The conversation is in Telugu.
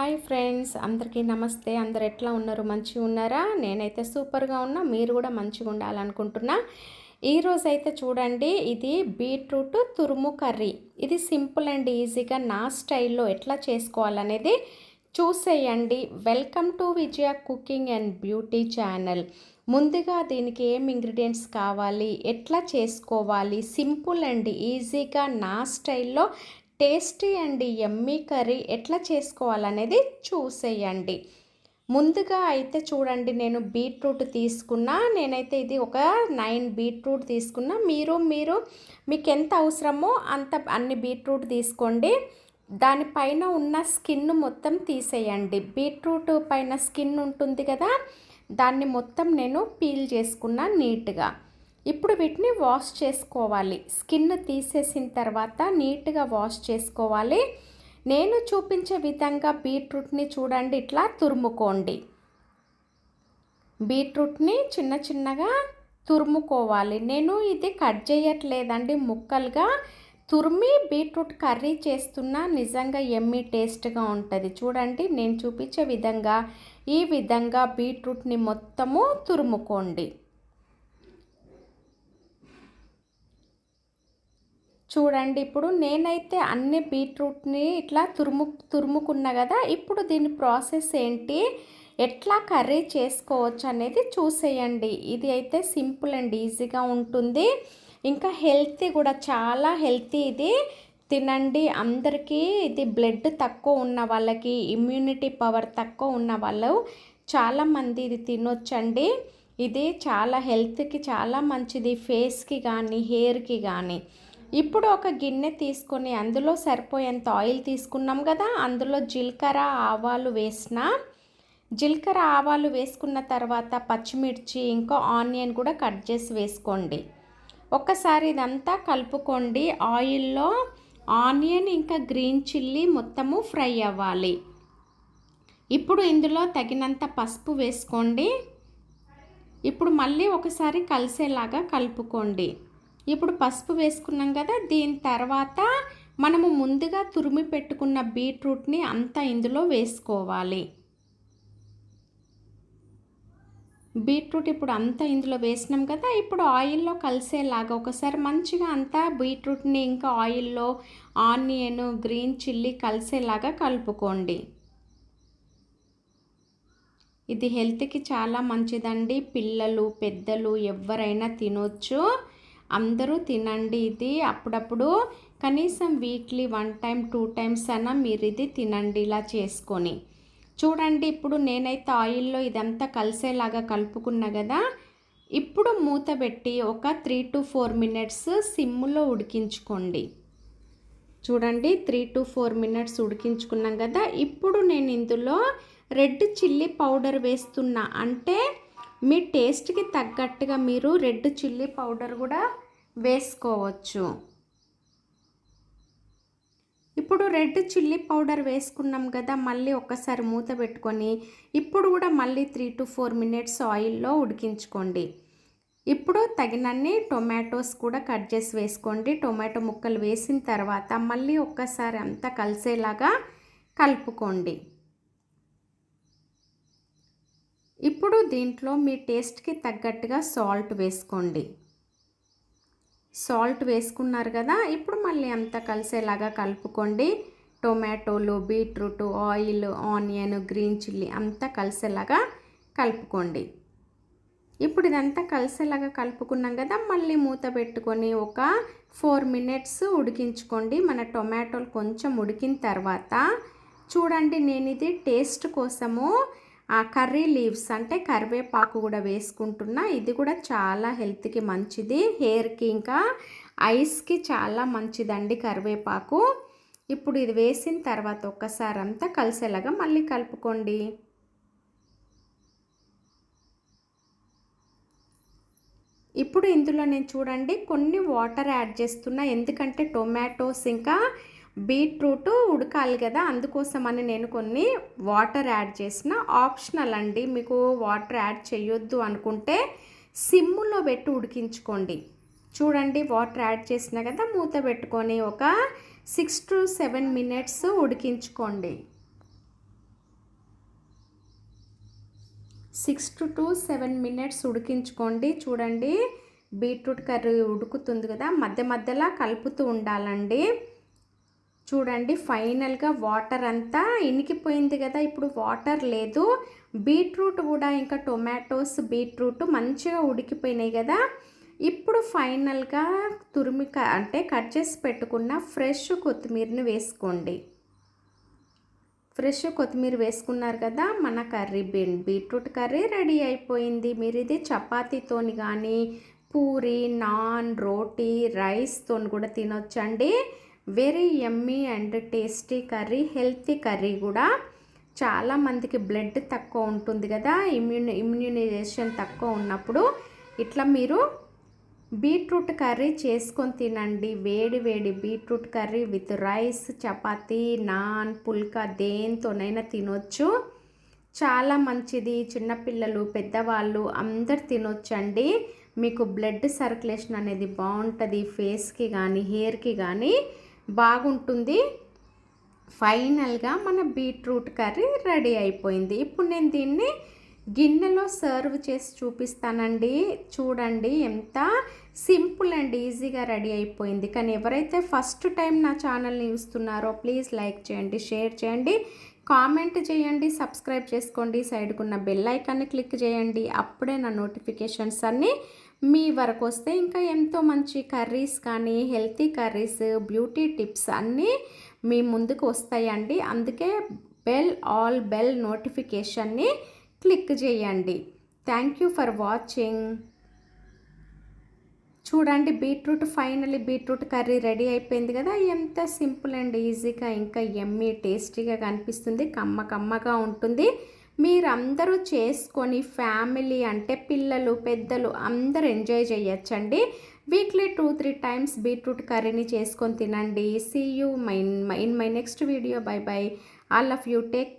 హాయ్ ఫ్రెండ్స్ అందరికీ నమస్తే. అందరు ఎట్లా ఉన్నారు? మంచిగా ఉన్నారా? నేనైతే సూపర్గా ఉన్నా. మీరు కూడా మంచిగా ఉండాలనుకుంటున్నా. ఈరోజు అయితే చూడండి ఇది బీట్రూట్ తురుము కర్రీ. ఇది సింపుల్ అండ్ ఈజీగా నా స్టైల్లో ఎట్లా చేసుకోవాలనేది చూసేయండి. Welcome to Vijaya cooking and beauty channel. ముందుగా దీనికి ఏం ఇంగ్రీడియంట్స్ కావాలి? ఎట్లా చేసుకోవాలి? సింపుల్ అండ్ ఈజీగా నా స్టైల్లో టేస్టీ అండ్ ఎమ్మీ కర్రీ ఎట్లా చేసుకోవాలనేది చూసేయండి. ముందుగా అయితే చూడండి నేను బీట్రూట్ తీసుకున్నా నేనైతే ఇది ఒక నైన్ బీట్రూట్ తీసుకున్నా. మీరు మీరు మీకు ఎంత అవసరమో అంత అన్ని బీట్రూట్ తీసుకోండి. దానిపైన ఉన్న స్కిన్ మొత్తం తీసేయండి. బీట్రూట్ పైన స్కిన్ ఉంటుంది కదా దాన్ని మొత్తం నేను పీల్ చేసుకున్నా నీట్గా. ఇప్పుడు వీటిని వాష్ చేసుకోవాలి. స్కిన్ తీసేసిన తర్వాత నీట్గా వాష్ చేసుకోవాలి. నేను చూపించే విధంగా బీట్రూట్ని చూడండి. ఇట్లా తురుముకోండి. బీట్రూట్ని చిన్న చిన్నగా తురుముకోవాలి. నేను ఇది కట్ చేయట్లేదండి. ముక్కలుగా తురిమి బీట్రూట్ కర్రీ చేస్తున్నా నిజంగా ఎమ్మి టేస్ట్గా ఉంటుంది. చూడండి నేను చూపించే విధంగా ఈ విధంగా బీట్రూట్ని మొత్తము తురుముకోండి. చూడండి ఇప్పుడు నేనైతే అన్ని బీట్రూట్ని ఇట్లా తురుము తురుముకున్నా కదా ఇప్పుడు దీని ప్రాసెస్ ఏంటి? ఎట్లా కర్రీ చేసుకోవచ్చు అనేది చూసేయండి. ఇది అయితే సింపుల్ అండ్ ఈజీగా ఉంటుంది. ఇంకా హెల్తీ కూడా చాలా హెల్తీ ఇది. తినండి. అందరికీ ఇది బ్లడ్ తక్కువ ఉన్న వాళ్ళకి ఇమ్యూనిటీ పవర్ తక్కువ ఉన్న వాళ్ళు చాలామంది ఇది తినొచ్చండి. ఇది చాలా హెల్త్కి చాలా మంచిది ఫేస్కి కానీ హెయిర్కి కానీ ఇప్పుడు ఒక గిన్నె తీసుకొని అందులో సరిపోయేంత ఆయిల్ తీసుకున్నాం కదా అందులో జీలకర్ర ఆవాలు వేసిన జీలకర్ర ఆవాలు వేసుకున్న తర్వాత పచ్చిమిర్చి ఇంకా ఆనియన్ కూడా కట్ చేసి వేసుకోండి. ఒక్కసారి ఇదంతా కలుపుకోండి. ఆయిల్లో ఆనియన్ ఇంకా గ్రీన్ చిల్లీ మొత్తము ఫ్రై అవ్వాలి. ఇప్పుడు ఇందులో తగినంత పసుపు వేసుకోండి. ఇప్పుడు మళ్ళీ ఒకసారి కలిసేలాగా కలుపుకోండి. ఇప్పుడు పసుపు వేసుకున్నాం కదా దీని తర్వాత మనము ముందుగా తురిమి పెట్టుకున్న బీట్రూట్ని అంతా ఇందులో వేసుకోవాలి. బీట్రూట్ ఇప్పుడు అంతా ఇందులో వేసినాం కదా ఇప్పుడు ఆయిల్లో కలిసేలాగా ఒకసారి మంచిగా అంతా బీట్రూట్ని ఇంకా ఆయిల్లో ఆనియన్ గ్రీన్ చిల్లీ కలిసేలాగా కలుపుకోండి. ఇది హెల్త్కి చాలా మంచిదండి పిల్లలు పెద్దలు ఎవరైనా తినొచ్చు. అందరూ తినండి ఇది. అప్పుడప్పుడు కనీసం weekly one time two times అయినా మీరు ఇది తినండి ఇలా చేసుకొని. చూడండి ఇప్పుడు నేనైతే ఆయిల్లో ఇదంతా కలిసేలాగా కలుపుకున్నా కదా ఇప్పుడు మూత పెట్టి ఒక త్రీ టు ఫోర్ మినిట్స్ సిమ్లో ఉడికించుకోండి. చూడండి త్రీ టు ఫోర్ మినిట్స్ ఉడికించుకున్నాం కదా ఇప్పుడు నేను ఇందులో రెడ్ చిల్లీ పౌడర్ వేస్తున్నా. అంటే మీ టేస్ట్కి తగ్గట్టుగా మీరు రెడ్ చిల్లీ పౌడర్ కూడా వేసుకోవచ్చు. ఇప్పుడు రెడ్ చిల్లీ పౌడర్ వేసుకున్నాం కదా మళ్ళీ ఒక్కసారి మూత పెట్టుకొని ఇప్పుడు కూడా మళ్ళీ త్రీ టు ఫోర్ మినిట్స్ ఆయిల్లో ఉడికించుకోండి. ఇప్పుడు తగినన్ని టొమాటోస్ కూడా కట్ చేసి వేసుకోండి. టొమాటో ముక్కలు వేసిన తర్వాత మళ్ళీ ఒక్కసారి అంతా కలిసేలాగా కలుపుకోండి. ఇప్పుడు దీంట్లో మీ టేస్ట్కి తగ్గట్టుగా సాల్ట్ వేసుకోండి. సాల్ట్ వేసుకున్నారు కదా ఇప్పుడు మళ్ళీ అంతా కలిసేలాగా కలుపుకోండి. టొమాటోలు beetroot oil onion green chilli అంతా కలిసేలాగా కలుపుకోండి. ఇప్పుడు ఇదంతా కలిసేలాగా కలుపుకున్నాం కదా మళ్ళీ మూత పెట్టుకొని ఒక ఫోర్ మినిట్స్ ఉడికించుకోండి. మన టొమాటోలు కొంచెం ఉడికిన తర్వాత చూడండి నేను ఇది టేస్ట్ కోసము కర్రీ లీవ్స్ అంటే కరివేపాకు కూడా వేసుకుంటున్నా. ఇది కూడా చాలా హెల్త్కి మంచిది. హెయిర్కి ఇంకా ఐస్కి చాలా మంచిదండి కరివేపాకు. ఇప్పుడు ఇది వేసిన తర్వాత ఒక్కసారి అంతా కలిసేలాగా మళ్ళీ కలుపుకోండి. ఇప్పుడు ఇందులో నేను చూడండి కొన్ని వాటర్ యాడ్ చేస్తున్నా. ఎందుకంటే టొమాటోస్ ఇంకా బీట్రూట్ ఉడకాలి కదా అందుకోసమని నేను కొన్ని వాటర్ యాడ్ చేసిన. ఆప్షనల్ అండి మీకు వాటర్ యాడ్ చేయొద్దు అనుకుంటే సిమ్ములో పెట్టి ఉడికించుకోండి. చూడండి వాటర్ యాడ్ చేసిన కదా మూత పెట్టుకొని ఒక సిక్స్ టు సెవెన్ మినిట్స్ ఉడికించుకోండి. Six to to seven minutes ఉడికించుకోండి. చూడండి బీట్రూట్ కర్రీ ఉడుకుతుంది కదా మధ్య మధ్యలో కలుపుతూ ఉండాలండి. చూడండి ఫైనల్గా వాటర్ అంతా ఇనికిపోయింది కదా ఇప్పుడు వాటర్ లేదు. బీట్రూట్ కూడా ఇంకా టొమాటోస్ బీట్రూట్ మంచిగా ఉడికిపోయినాయి కదా. ఇప్పుడు ఫైనల్గా తురిమి అంటే కట్ చేసి పెట్టుకున్న ఫ్రెష్ కొత్తిమీరని వేసుకోండి. ఫ్రెష్ కొత్తిమీర వేసుకున్నారు కదా మన curry bean beetroot curry ready అయిపోయింది. మీరు ఇది చపాతీతోని కానీ పూరి నాన్ రోటీ రైస్తో కూడా తినొచ్చండి. Very yummy and tasty curry healthy curry కూడా. చాలామందికి బ్లడ్ తక్కువ ఉంటుంది కదా ఇమ్యూని ఇమ్యూనైజేషన్ తక్కువ ఉన్నప్పుడు. ఇట్లా మీరు బీట్రూట్ కర్రీ చేసుకొని తినండి. వేడి వేడి బీట్రూట్ కర్రీ విత్ రైస్ చపాతీ నాన్ పుల్కా దేంతోనైనా తినొచ్చు. చాలా మంచిది. చిన్నపిల్లలు పెద్దవాళ్ళు అందరు తినొచ్చండి. మీకు బ్లడ్ సర్క్యులేషన్ అనేది బాగుంటుంది ఫేస్కి కానీ హెయిర్కి కానీ బాగుంటుంది. ఫైనల్గా మన బీట్రూట్ కర్రీ రెడీ అయిపోయింది. ఇప్పుడు నేను దీన్ని గిన్నెలో సర్వ్ చేసి చూపిస్తానండి. చూడండి ఎంత సింపుల్ అండ్ ఈజీగా రెడీ అయిపోయింది. కానీ ఎవరైతే ఫస్ట్ టైం నా ఛానల్ని చూస్తున్నారో ప్లీజ్ లైక్ చేయండి షేర్ చేయండి కామెంట్ చేయండి సబ్స్క్రైబ్ చేసుకోండి. సైడ్కున్న బెల్ ఐకాన్ని క్లిక్ చేయండి. అప్పుడే నా నోటిఫికేషన్స్ అన్నీ మీ వరకు వస్తే ఇంకా ఎంతో మంచి కర్రీస్ కానీ హెల్తీ కర్రీస్ బ్యూటీ టిప్స్ అన్నీ మీ ముందుకు వస్తాయండి. అందుకే బెల్ ఆల్ బెల్ నోటిఫికేషన్ని క్లిక్ చేయండి. Thank you for watching. చూడండి beetroot finally beetroot curry ready అయిపోయింది కదా. ఎంత సింపుల్ అండ్ ఈజీగా ఇంకా ఎమ్మీ టేస్టీగా కనిపిస్తుంది. కమ్మ కమ్మగా ఉంటుంది. మీరందరూ చేసుకొని ఫ్యామిలీ అంటే పిల్లలు పెద్దలు అందరూ ఎంజాయ్ చేయొచ్చండి weekly two three times beetroot కర్రీని చేసుకొని తినండి. See you my in my next video bye bye all of you take care